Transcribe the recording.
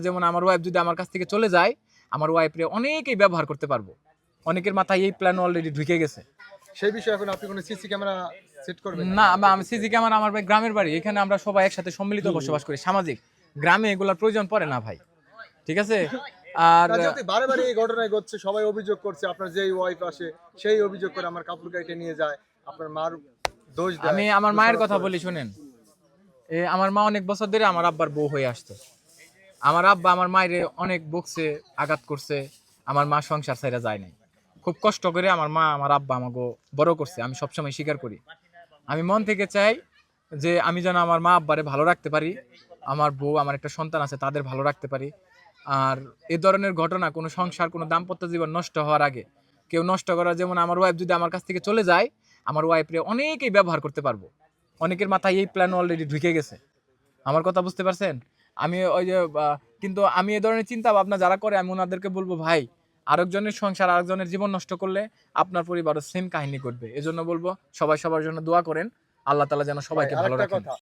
যেমন আমার ওয়াইফ যদি আমার কাছ থেকে চলে যায় আমার ওয়াইফরে অনেকেই ব্যবহার করতে পারব। অনেকের মাথায় এই প্ল্যান অলরেডি ঢুকে গেছে। সেই বিষয়ে এখন আপনি কোনো সিসি ক্যামেরা সেট করবেন না আমি- আমি সিজি ক্যামেরা আমার ভাই গ্রামের বাড়ি এখানে আমরা সবাই একসাথে সম্মিলিত বসবাস করি সামাজিক। গ্রামে এগুলোর প্রয়োজন পড়ে না ভাই। ঠিক আছে? আর বারে বারে এই ঘটনায় ঘটছে সবাই অভিযোগ করছে আপনার যেই ওয়াইফ আসে সেই অভিযোগ করে আমার কাপড় গাইটে নিয়ে যায় আপনার মার দোষ আমি আমার মায়ের কথা বলি শুনেন। এ আমার মা অনেক বছর ধরে আমার আব্বার বউ হয়ে আসতো। আমার আব্বা আমার মায়ের অনেক বকছে, আঘাত করছে, আমার মা সংসার ছাইরা যায় নাই। খুব কষ্ট করে আমার মা, আমার আব্বা আমাকে বড় করছে, আমি সবসময় স্বীকার করি। আমি মন থেকে চাই যে আমি যেন আমার মা আব্বারে ভালো রাখতে পারি, আমার বউ, আমার একটা সন্তান আছে, তাদের ভালো রাখতে পারি। আর এ ধরনের ঘটনা, কোনো সংসার, কোনো দাম্পত্য জীবন নষ্ট হওয়ার আগে, কেউ নষ্ট করা যেমন আমার ওয়াইফ যদি আমার কাছ থেকে চলে যায়, আমার ওয়াইফরে অনেকেই ব্যবহার করতে পারব। অনেকের মাথায় এই প্ল্যান অলরেডি ঢুকে গেছে। আমার কথা বুঝতে পারছেন? আমি ওই যে কিন্তু আমি এ ধরনের চিন্তা ভাবনা যারা করে আমি ওনাদেরকে বলব ভাই আরেকজনের সংসার আরেকজনের জীবন নষ্ট করলে আপনার পরিবারও সেম কাহিনী করবে এজন্য বলব সবাই সবার জন্য দোয়া করেন। আল্লাহ তালা যেন সবাইকে ভালো রাখেন।